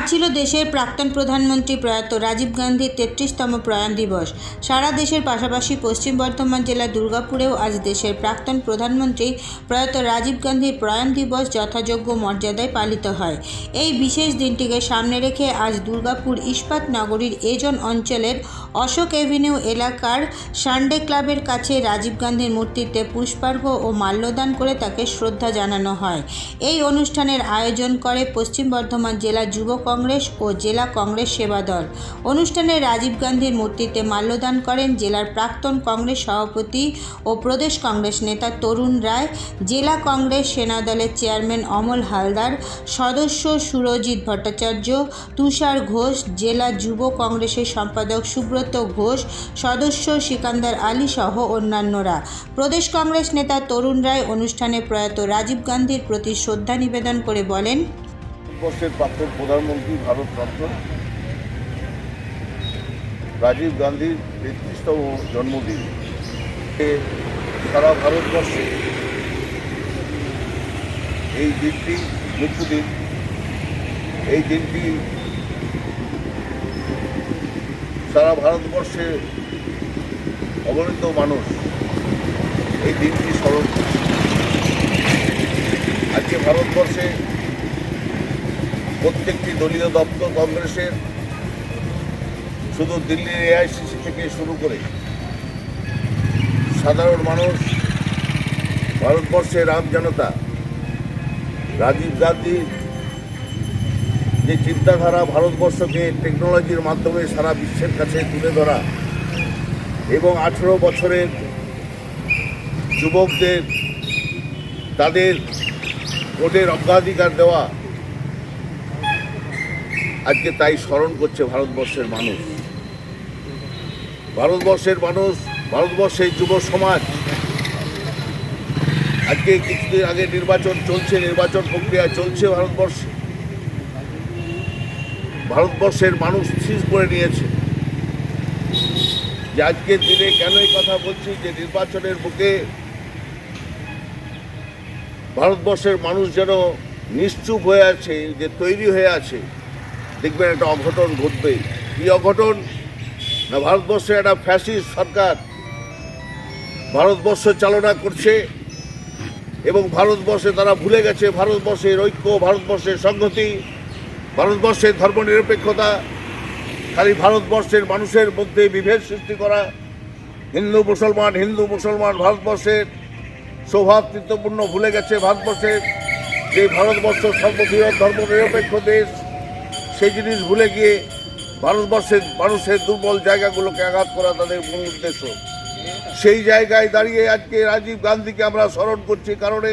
আজ ছিল দেশের প্রাক্তন প্রধানমন্ত্রী প্রয়াত রাজীব গান্ধীর তেত্রিশতম প্রয়াণ দিবস। সারা দেশের পাশাপাশি পশ্চিম বর্ধমান জেলার দুর্গাপুরেও আজ দেশের প্রাক্তন প্রধানমন্ত্রী প্রয়াত রাজীব গান্ধীর প্রয়াণ দিবস যথাযোগ্য মর্যাদায় পালিত হয়। এই বিশেষ দিনটিকে সামনে রেখে আজ দুর্গাপুর ইস্পাত নগরীর এজন অঞ্চলের অশোক এভিনিউ এলাকার সানডে ক্লাবের কাছে রাজীব গান্ধীর মূর্তিতে পুষ্পার্ঘ ও মাল্যদান করে তাকে শ্রদ্ধা জানানো হয়। এই অনুষ্ঠানের আয়োজন করে পশ্চিম বর্ধমান জেলা যুব কংগ্রেস ও জেলা কংগ্রেস সেবা দল। অনুষ্ঠানে রাজীব গান্ধীর মূর্তিতে মাল্যদান করেন জেলার প্রাক্তন কংগ্রেস সভাপতি ও প্রদেশ কংগ্রেস নেতা তরুণ রায়, জেলা কংগ্রেস সেনা দলের চেয়ারম্যান অমল হালদার, সদস্য সুরজিৎ ভট্টাচার্য, তুষার ঘোষ, জেলা যুব কংগ্রেসের সম্পাদক সুব্রত ঘোষ, সদস্য সিকান্দার আলী সহ অন্যান্যরা। প্রদেশ কংগ্রেস নেতা তরুণ রায় অনুষ্ঠানে প্রয়াত রাজীব গান্ধীর প্রতি শ্রদ্ধা নিবেদন করে বলেন ভারতবর্ষের প্রাক্তন প্রধানমন্ত্রী ভারতরত্ন রাজীব গান্ধীর তেত্রিশতম জন্মদিন সারা ভারতবর্ষে এই দিনটি মৃত্যুদিন এই দিনটি সারা ভারতবর্ষে অগণিত মানুষ এই দিনটি স্মরণ। আজকে ভারতবর্ষে প্রত্যেকটি দলীয় দপ্তর কংগ্রেসের, শুধু দিল্লির এআইসিসি থেকে শুরু করে সাধারণ মানুষ, ভারতবর্ষের আম জনতা, রাজীব গান্ধীর যে চিন্তাধারা ভারতবর্ষকে টেকনোলজির মাধ্যমে সারা বিশ্বের কাছে তুলে ধরা এবং আঠেরো বছরের যুবকদের, তাদের ভোটের অগ্রাধিকার দেওয়া আজকে তাই স্মরণ করছে ভারতবর্ষের মানুষ। ভারতবর্ষের মানুষ ভারতবর্ষের যুব সমাজ। আজকে কিছুদিন আগে নির্বাচন চলছে, নির্বাচন প্রক্রিয়া চলছে ভারতবর্ষে। ভারতবর্ষের মানুষ স্থির করে নিয়েছে। যে আজকের দিনে কেন এই কথা বলছি? যে নির্বাচনের বুকে ভারতবর্ষের মানুষ যেন নিশ্চুপ হয়ে আছে, যে তৈরি হয়ে আছে। দেখবেন একটা অঘটন ঘটবে কি অঘটন? না, ভারতবর্ষে একটা ফ্যাসিস্ট সরকার ভারতবর্ষ চালনা করছে এবং ভারতবর্ষে তারা ভুলে গেছে ভারতবর্ষের ঐক্য, ভারতবর্ষের সংহতি, ভারতবর্ষের ধর্মনিরপেক্ষতা, খালি ভারতবর্ষের মানুষের মধ্যে বিভেদ সৃষ্টি করা, হিন্দু, মুসলমান হিন্দু, মুসলমান, ভারতবর্ষের সৌভাতৃত্বপূর্ণ ভুলে গেছে ভারতবর্ষের যে ভারতবর্ষ সর্ববৃহৎ ধর্মনিরপেক্ষ দেশ সেই জিনিস ভুলে গিয়ে ভারতবর্ষের মানুষের দুর্বল জায়গাগুলোকে আঘাত করা তাদের মূল উদ্দেশ্য। সেই জায়গায় দাঁড়িয়ে আজকে রাজীব গান্ধীকে আমরা স্মরণ করছি কারণে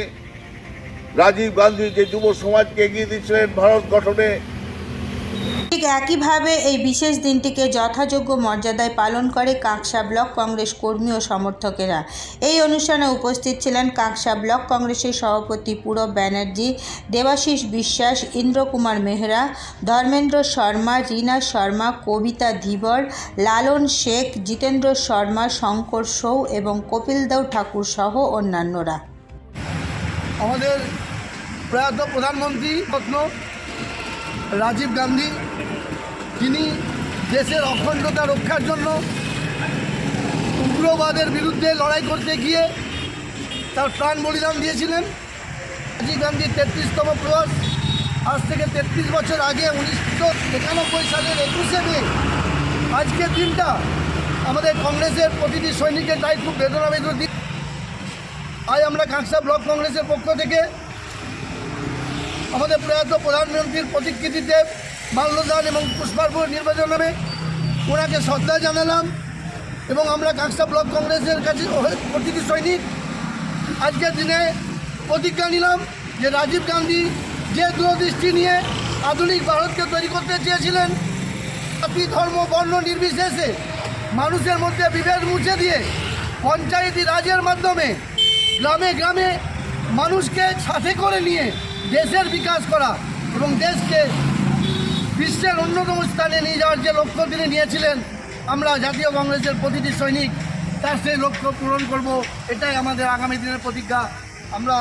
রাজীব গান্ধী যে যুব সমাজকে এগিয়ে দিয়েছিলেন, ভারত গঠনে ঠিক একইভাবে এই বিশেষ দিনটিকে যথাযোগ্য মর্যাদায় পালন করে কাঁকসা ব্লক কংগ্রেস কর্মী ও সমর্থকেরা। এই অনুষ্ঠানে উপস্থিত ছিলেন কাঁকসা ব্লক কংগ্রেসের সভাপতি পূরব ব্যানার্জি, দেবাশিস বিশ্বাস, ইন্দ্রকুমার মেহরা, ধর্মেন্দ্র শর্মা, রীনা শর্মা, কবিতা ধীবর, লালন শেখ, জিতেন্দ্র শর্মা, শঙ্কর সৌ এবং কপিল দেও ঠাকুর সহ অন্যান্যরা। আমাদের প্রয়াত প্রধানমন্ত্রী রত্ন রাজীব গান্ধী তিনি দেশের অখণ্ডতা রক্ষার জন্য উগ্রবাদের বিরুদ্ধে লড়াই করতে গিয়ে তার প্রাণ বলিদান দিয়েছিলেন। রাজীব গান্ধীর তেত্রিশতম প্রয়াস। আজ থেকে তেত্রিশ বছর আগে উনিশশো একানব্বই সালের একুশে মে, আজকের দিনটা আমাদের কংগ্রেসের প্রতিটি সৈনিকের তাই খুব বেদনাবেদন দিন আজ আমরা কাঁকসা ব্লক কংগ্রেসের পক্ষ থেকে আমাদের প্রয়াত প্রধানমন্ত্রীর প্রতিকৃতিতে মাল্যদান এবং পুষ্পার্ঘ নির্বাচন নামে ওনাকে শ্রদ্ধা জানালাম এবং আমরা কাঁকসা ব্লক কংগ্রেসের কাছে প্রতিটি সৈনিক আজকের দিনে প্রতিজ্ঞা নিলাম যে রাজীব গান্ধী যে দূরদৃষ্টি নিয়ে আধুনিক ভারতকে তৈরি করতে চেয়েছিলেন, জাতি, ধর্ম, বর্ণ নির্বিশেষে মানুষের মধ্যে বিভেদ মুছে দিয়ে পঞ্চায়েতি রাজের মাধ্যমে গ্রামে গ্রামে মানুষকে সাথে করে নিয়ে দেশের বিকাশ করা এবং দেশকে বিশ্বের অন্যতম স্থানে নিয়ে যাওয়ার যে লক্ষ্য তিনি নিয়েছিলেন, আমরা জাতীয় কংগ্রেসের প্রতিটি সৈনিক তার সেই লক্ষ্য পূরণ করব, এটাই আমাদের আগামী দিনের প্রতিজ্ঞা। আমরা